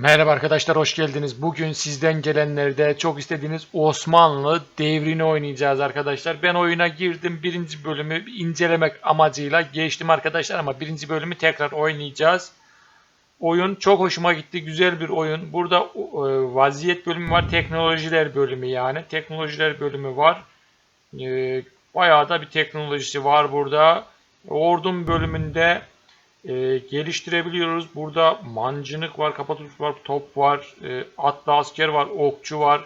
Merhaba arkadaşlar hoş geldiniz. Bugün sizden gelenlerde çok istediğiniz Osmanlı devrini oynayacağız arkadaşlar. Ben oyuna girdim. Birinci bölümü incelemek amacıyla geçtim arkadaşlar ama birinci bölümü tekrar oynayacağız. Oyun çok hoşuma gitti. Güzel bir oyun. Burada e, vaziyet bölümü var. Teknolojiler bölümü yani. Teknolojiler bölümü var. E, bayağı da bir teknolojisi var burada. Ordum bölümünde e, geliştirebiliyoruz. Burada mancınık var, kapatuş var, top var, e, atlı asker var, okçu var.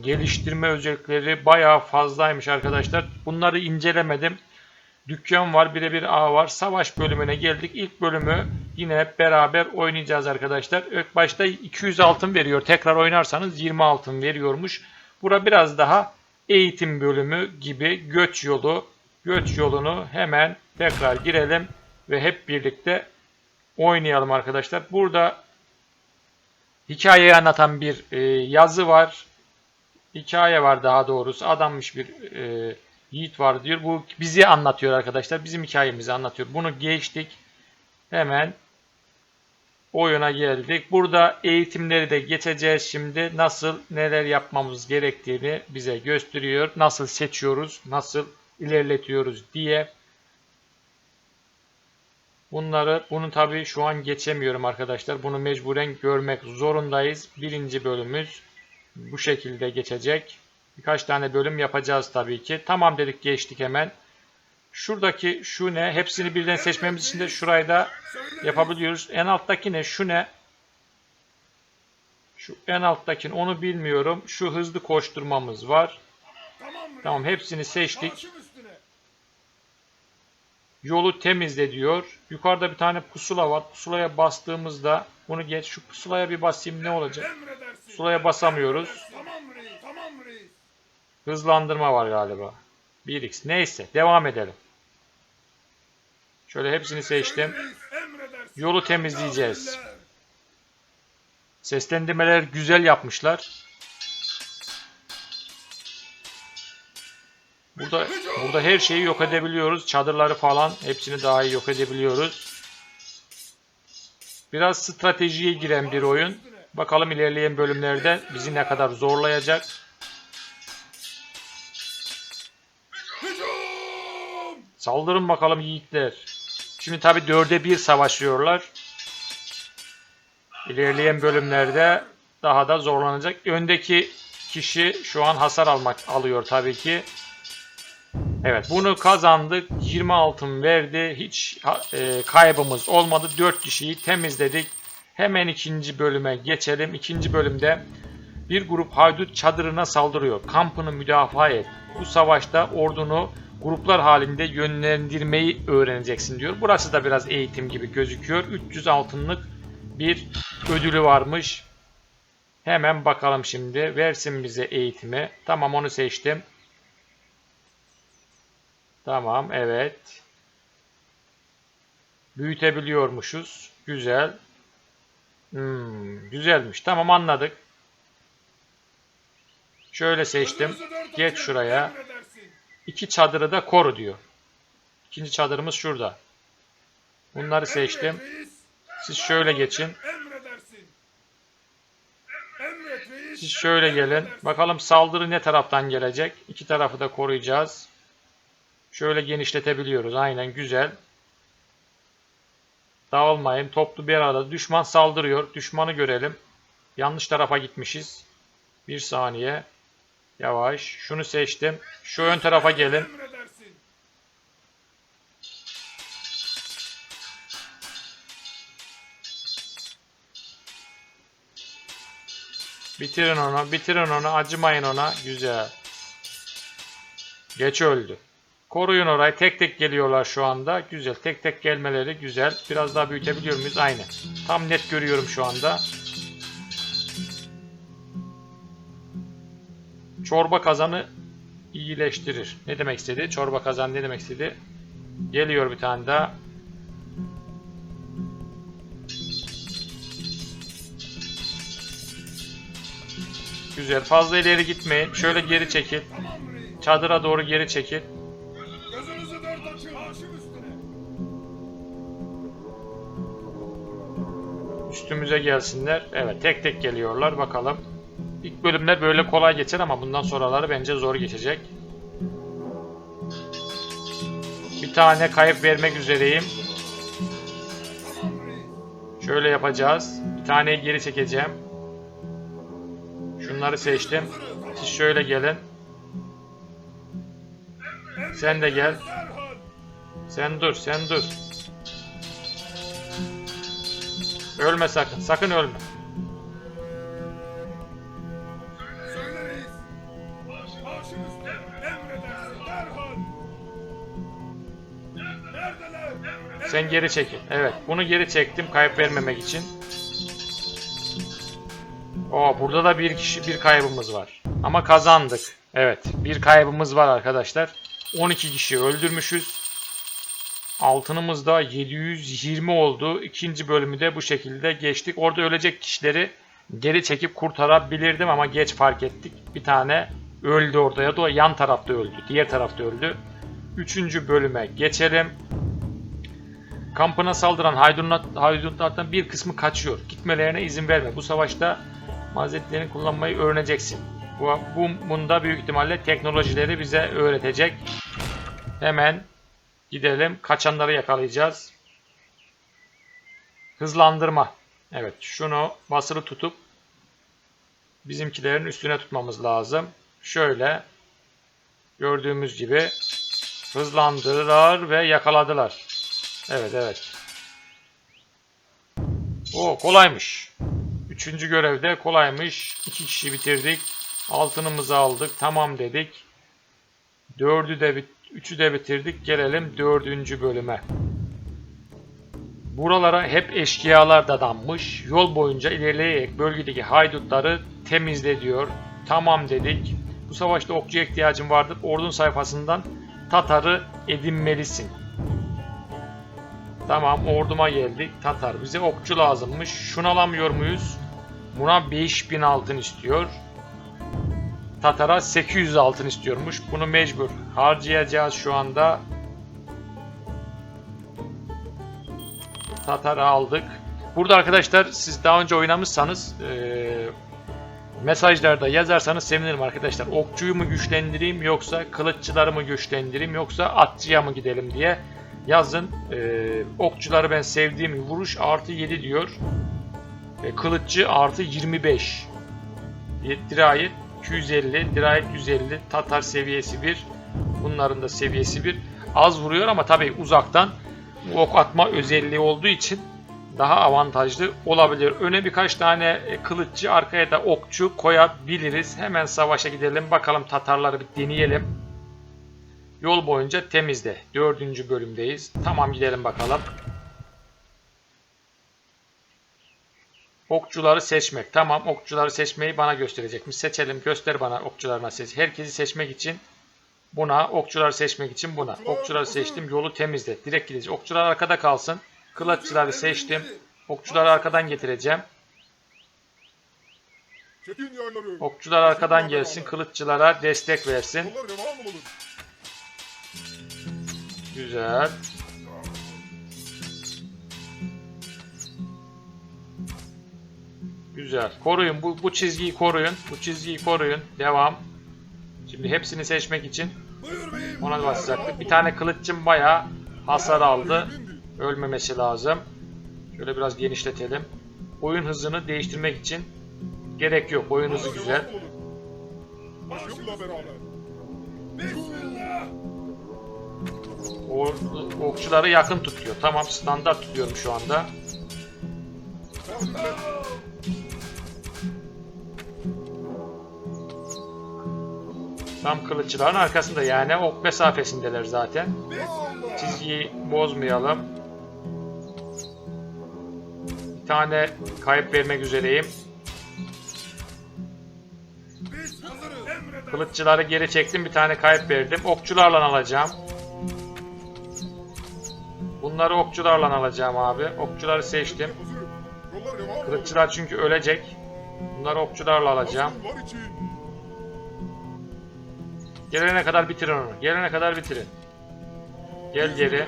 Geliştirme özellikleri bayağı fazlaymış arkadaşlar. Bunları incelemedim. Dükkan var, birebir A var. Savaş bölümüne geldik. İlk bölümü yine hep beraber oynayacağız arkadaşlar. İlk başta 200 altın veriyor. Tekrar oynarsanız 20 altın veriyormuş. Bura biraz daha eğitim bölümü gibi göç yolu. Göç yolunu hemen tekrar girelim ve hep birlikte oynayalım arkadaşlar. Burada hikayeyi anlatan bir e, yazı var. Hikaye var daha doğrusu. Adammış bir e, yiğit var diyor. Bu bizi anlatıyor arkadaşlar. Bizim hikayemizi anlatıyor. Bunu geçtik. Hemen oyuna geldik. Burada eğitimleri de geçeceğiz şimdi. Nasıl neler yapmamız gerektiğini bize gösteriyor. Nasıl seçiyoruz, nasıl ilerletiyoruz diye. Bunları, bunu tabii şu an geçemiyorum arkadaşlar. Bunu mecburen görmek zorundayız. Birinci bölümümüz bu şekilde geçecek. Birkaç tane bölüm yapacağız tabii ki. Tamam dedik geçtik hemen. Şuradaki şu ne? Hepsini birden seçmemiz için de şurayı da yapabiliyoruz. En alttaki ne? Şu ne? Şu en alttakini onu bilmiyorum. Şu hızlı koşturmamız var. Tamam hepsini seçtik. Yolu temizle diyor. Yukarıda bir tane pusula var. Pusulaya bastığımızda bunu geç. Şu pusulaya bir basayım ne olacak? Pusulaya basamıyoruz. Hızlandırma var galiba. 1x. Neyse devam edelim. Şöyle hepsini seçtim. Yolu temizleyeceğiz. Seslendirmeler güzel yapmışlar. Burada burada her şeyi yok edebiliyoruz. Çadırları falan hepsini daha iyi yok edebiliyoruz. Biraz stratejiye giren bir oyun. Bakalım ilerleyen bölümlerde bizi ne kadar zorlayacak. Saldırın bakalım yiğitler. Şimdi tabi dörde bir savaşıyorlar. İlerleyen bölümlerde daha da zorlanacak. Öndeki kişi şu an hasar almak alıyor tabii ki. Evet bunu kazandık. 20 altın verdi. Hiç e, kaybımız olmadı. 4 kişiyi temizledik. Hemen ikinci bölüme geçelim. İkinci bölümde bir grup haydut çadırına saldırıyor. Kampını müdafaa et. Bu savaşta ordunu gruplar halinde yönlendirmeyi öğreneceksin diyor. Burası da biraz eğitim gibi gözüküyor. 300 altınlık bir ödülü varmış. Hemen bakalım şimdi. Versin bize eğitimi. Tamam onu seçtim. Tamam evet. Büyütebiliyormuşuz. Güzel. Hmm, güzelmiş. Tamam anladık. Şöyle seçtim. Geç şuraya. İki çadırı da koru diyor. İkinci çadırımız şurada. Bunları seçtim. Siz şöyle geçin. Siz şöyle gelin. Bakalım saldırı ne taraftan gelecek. İki tarafı da koruyacağız. Şöyle genişletebiliyoruz. Aynen güzel. Dağılmayın. Toplu bir arada. Düşman saldırıyor. Düşmanı görelim. Yanlış tarafa gitmişiz. Bir saniye. Yavaş. Şunu seçtim. Şu ön tarafa gelin. Bitirin onu. Bitirin onu. Acımayın ona. Güzel. Geç öldü. Koruyun orayı. Tek tek geliyorlar şu anda. Güzel. Tek tek gelmeleri güzel. Biraz daha büyütebiliyor muyuz? Aynen. Tam net görüyorum şu anda. Çorba kazanı iyileştirir. Ne demek istedi? Çorba kazan ne demek istedi? Geliyor bir tane daha. Güzel. Fazla ileri gitmeyin. Şöyle geri çekil. Çadıra doğru geri çekil. Üstümüze gelsinler. Evet tek tek geliyorlar bakalım. İlk bölümler böyle kolay geçer ama bundan sonraları bence zor geçecek. Bir tane kayıp vermek üzereyim. Şöyle yapacağız. Bir taneyi geri çekeceğim. Şunları seçtim. Siz şöyle gelin. Sen de gel. Sen dur, sen dur. Ölme sakın, sakın ölme. Sen geri çekil. Evet, bunu geri çektim kayıp vermemek için. Oo, burada da bir kişi, bir kaybımız var. Ama kazandık. Evet, bir kaybımız var arkadaşlar. 12 kişi öldürmüşüz. Altınımız da 720 oldu. İkinci bölümü de bu şekilde geçtik. Orada ölecek kişileri geri çekip kurtarabilirdim ama geç fark ettik. Bir tane öldü orada ya da yan tarafta öldü. Diğer tarafta öldü. Üçüncü bölüme geçelim. Kampına saldıran haydutlardan bir kısmı kaçıyor. Gitmelerine izin verme. Bu savaşta mazeretlerini kullanmayı öğreneceksin. Bu, bu bunda büyük ihtimalle teknolojileri bize öğretecek. Hemen gidelim. Kaçanları yakalayacağız. Hızlandırma. Evet, şunu basılı tutup bizimkilerin üstüne tutmamız lazım. Şöyle gördüğümüz gibi hızlandırdılar ve yakaladılar. Evet evet. O kolaymış. Üçüncü görevde kolaymış. İki kişi bitirdik. Altınımızı aldık. Tamam dedik. Dördü de bit üçü de bitirdik. Gelelim dördüncü bölüme. Buralara hep eşkıyalar dadanmış. Yol boyunca ilerleyerek bölgedeki haydutları temizle diyor. Tamam dedik. Bu savaşta okçuya ihtiyacım vardır. Ordun sayfasından Tatar'ı edinmelisin. Tamam orduma geldik. Tatar bize okçu lazımmış. Şunu alamıyor muyuz? Buna 5000 altın istiyor. Tatar'a 800 altın istiyormuş. Bunu mecbur harcayacağız şu anda. Tatar'ı aldık. Burada arkadaşlar siz daha önce oynamışsanız eee, mesajlarda yazarsanız sevinirim arkadaşlar. Okçuyu mu güçlendireyim yoksa kılıççıları mı güçlendireyim yoksa atçıya mı gidelim diye yazın. Eee, okçuları ben sevdiğim vuruş artı 7 diyor. E, kılıççı artı 25. Di- Dirayet 250, dirayet 150, Tatar seviyesi 1. Bunların da seviyesi 1. Az vuruyor ama tabii uzaktan ok atma özelliği olduğu için daha avantajlı olabilir. Öne birkaç tane e, kılıççı, arkaya da okçu koyabiliriz. Hemen savaşa gidelim. Bakalım Tatarları bir deneyelim. Yol boyunca temizle. Dördüncü bölümdeyiz. Tamam gidelim bakalım. Okçuları seçmek. Tamam okçuları seçmeyi bana gösterecekmiş. Seçelim. Göster bana okçularına seç. Herkesi seçmek için buna, okçuları seçmek için buna. Okçuları seçtim. Yolu temizle. Direkt gideceğiz. Okçular arkada kalsın. Kılıççıları seçtim. Okçuları arkadan getireceğim. Okçular arkadan gelsin. Kılıççılara destek versin. Güzel. Güzel. Koruyun. Bu, bu çizgiyi koruyun. Bu çizgiyi koruyun. Devam. Şimdi hepsini seçmek için ona basacaktık. Bir tane kılıççım bayağı hasar aldı. Ölmemesi lazım. Şöyle biraz genişletelim. Oyun hızını değiştirmek için gerek yok. Oyun hızı güzel. O, okçuları yakın tutuyor. Tamam standart tutuyorum şu anda. Tam kılıççıların arkasında yani ok mesafesindeler zaten. Çizgiyi bozmayalım. Bir tane kayıp vermek üzereyim. Kılıççıları geri çektim bir tane kayıp verdim. Okçularla alacağım. Bunları okçularla alacağım abi. Okçuları seçtim. Kılıççılar çünkü ölecek. Bunları okçularla alacağım. Gelene kadar bitirin onu. Gelene kadar bitirin. Gel geri.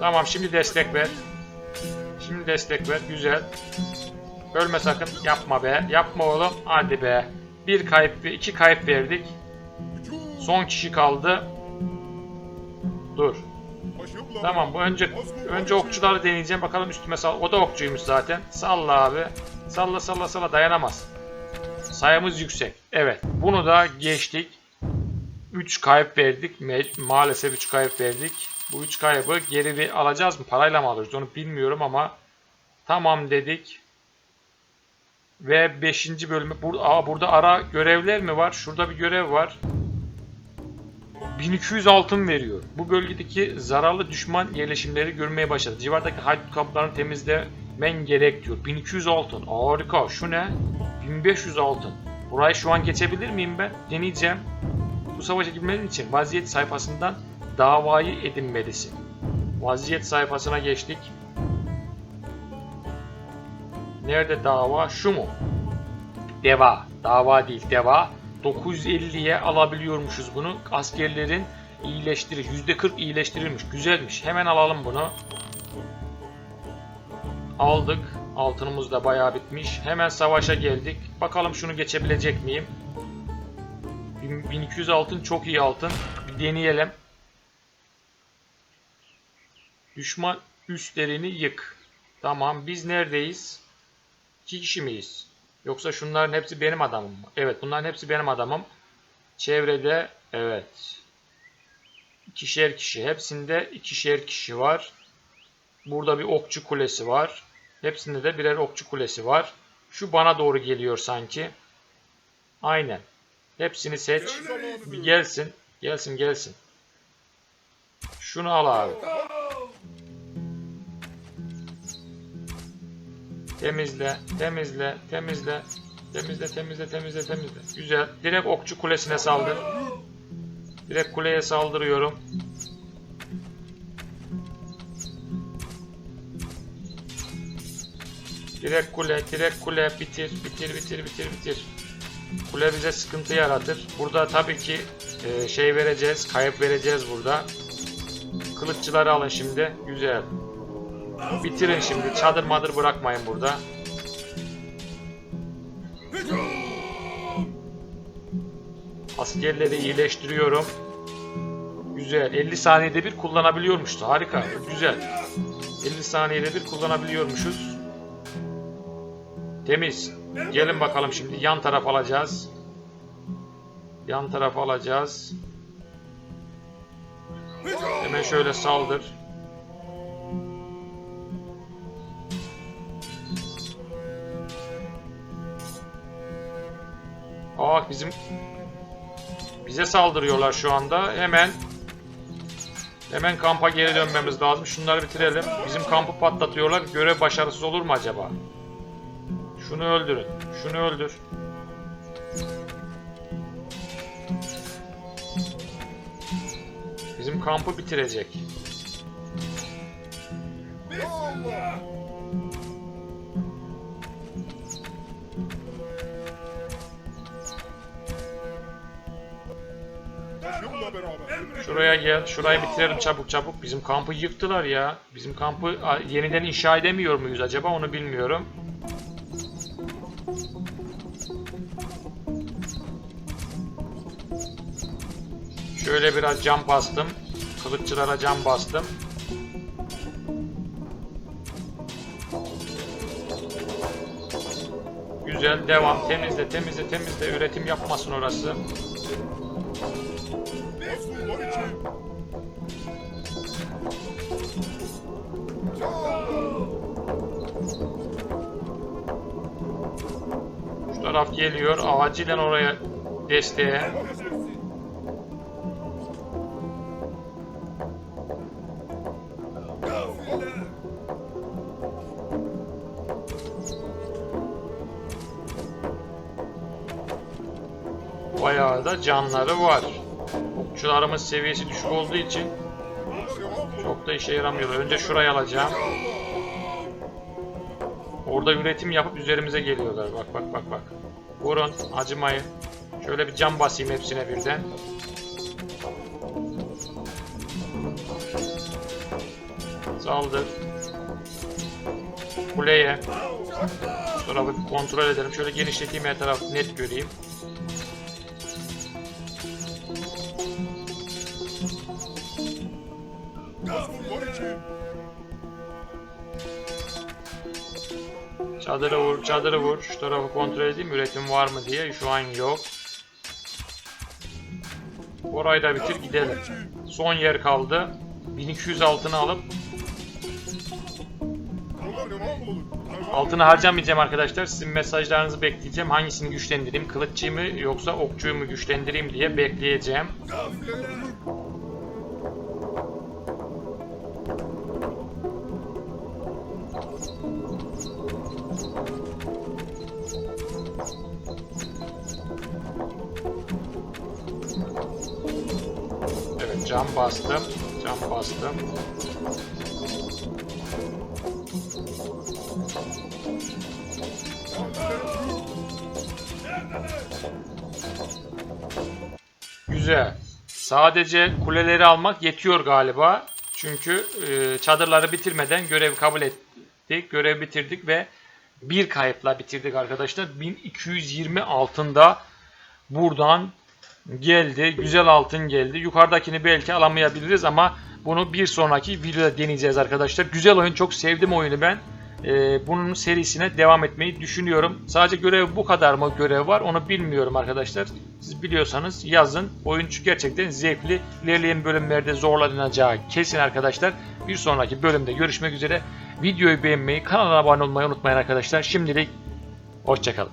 Tamam şimdi destek ver. Şimdi destek ver. Güzel. Ölme sakın. Yapma be. Yapma oğlum. Hadi be. Bir kayıp ve iki kayıp verdik. Son kişi kaldı. Dur. Tamam bu önce önce okçuları deneyeceğim. Bakalım üstüme sal. O da okçuymuş zaten. Salla abi. Salla salla salla dayanamaz. Sayımız yüksek. Evet. Bunu da geçtik. 3 kayıp verdik. Me- maalesef 3 kayıp verdik. Bu 3 kaybı geri alacağız mı? Parayla mı alırız? Onu bilmiyorum ama tamam dedik. Ve 5. bölümü burada Aa, burada ara görevler mi var? Şurada bir görev var. 1200 altın veriyor. Bu bölgedeki zararlı düşman yerleşimleri görmeye başladı. Civardaki haydut kamplarını temizlemen gerek diyor. 1200 altın. Harika. Şu ne? 1500 altın. Burayı şu an geçebilir miyim ben? Deneyeceğim. Bu savaşa girmenin için vaziyet sayfasından davayı edinmelisin. Vaziyet sayfasına geçtik. Nerede dava? Şu mu? Deva. Dava değil, deva. 950'ye alabiliyormuşuz bunu. Askerlerin iyileştirir. %40 iyileştirilmiş. Güzelmiş. Hemen alalım bunu. Aldık. Altınımız da bayağı bitmiş. Hemen savaşa geldik. Bakalım şunu geçebilecek miyim? 1200 altın çok iyi altın. Bir deneyelim. Düşman üstlerini yık. Tamam biz neredeyiz? İki kişi miyiz? Yoksa şunların hepsi benim adamım mı? Evet bunların hepsi benim adamım. Çevrede evet. İkişer kişi. Hepsinde ikişer kişi var. Burada bir okçu kulesi var. Hepsinde de birer okçu kulesi var. Şu bana doğru geliyor sanki. Aynen. Hepsini seç. Bir gelsin. Gelsin gelsin. Şunu al abi. Temizle, temizle, temizle. Temizle, temizle, temizle, temizle. Güzel. Direkt okçu kulesine saldır. Direkt kuleye saldırıyorum. Direkt kule, direkt kule. Bitir, bitir, bitir, bitir, bitir. Kule bize sıkıntı yaratır. Burada tabii ki e, şey vereceğiz, kayıp vereceğiz burada. Kılıççıları alın şimdi. Güzel. Bitirin şimdi. Çadır madır bırakmayın burada. Askerleri iyileştiriyorum. Güzel. 50 saniyede bir kullanabiliyormuştu. Harika. Güzel. 50 saniyede bir kullanabiliyormuşuz. Temiz. Gelin bakalım şimdi. Yan taraf alacağız. Yan taraf alacağız. Hemen şöyle saldır. Aa bizim bize saldırıyorlar şu anda. Hemen hemen kampa geri dönmemiz lazım. Şunları bitirelim. Bizim kampı patlatıyorlar. Görev başarısız olur mu acaba? Şunu öldürün. Şunu öldür. Bizim kampı bitirecek. Şuraya gel. Şurayı bitirelim çabuk çabuk. Bizim kampı yıktılar ya. Bizim kampı yeniden inşa edemiyor muyuz acaba onu bilmiyorum. Şöyle biraz cam bastım. Kılıççılara cam bastım. Güzel devam. Temizle temizle temizle. Üretim yapmasın orası. Şu taraf geliyor. Acilen oraya desteğe. Canları var. Okçularımız seviyesi düşük olduğu için çok da işe yaramıyorlar. Önce şurayı alacağım. Orada üretim yapıp üzerimize geliyorlar. Bak bak bak bak. Vurun, acımayın. Şöyle bir cam basayım hepsine birden. Saldır. Kuleye. Şu tarafı kontrol edelim. Şöyle genişleteyim her tarafı net göreyim. Çadırı vur, çadırı vur. Şu tarafı kontrol edeyim. Üretim var mı diye. Şu an yok. Orayı da bitir gidelim. Son yer kaldı. 1200 altını alıp altını harcamayacağım arkadaşlar. Sizin mesajlarınızı bekleyeceğim. Hangisini güçlendireyim? Kılıççıyı mı yoksa okçuyu mu güçlendireyim diye bekleyeceğim. Evet cam bastım. Cam bastım. Güzel. Sadece kuleleri almak yetiyor galiba. Çünkü e, çadırları bitirmeden görev kabul ettik. Görev bitirdik ve bir kayıpla bitirdik arkadaşlar. 1220 altında buradan geldi. Güzel altın geldi. Yukarıdakini belki alamayabiliriz ama bunu bir sonraki videoda deneyeceğiz arkadaşlar. Güzel oyun. Çok sevdim oyunu ben. Ee, bunun serisine devam etmeyi düşünüyorum. Sadece görev bu kadar mı görev var onu bilmiyorum arkadaşlar. Siz biliyorsanız yazın. Oyun gerçekten zevkli. İlerleyen bölümlerde zorlanacağı kesin arkadaşlar. Bir sonraki bölümde görüşmek üzere. Videoyu beğenmeyi, kanala abone olmayı unutmayın arkadaşlar. Şimdilik hoşçakalın.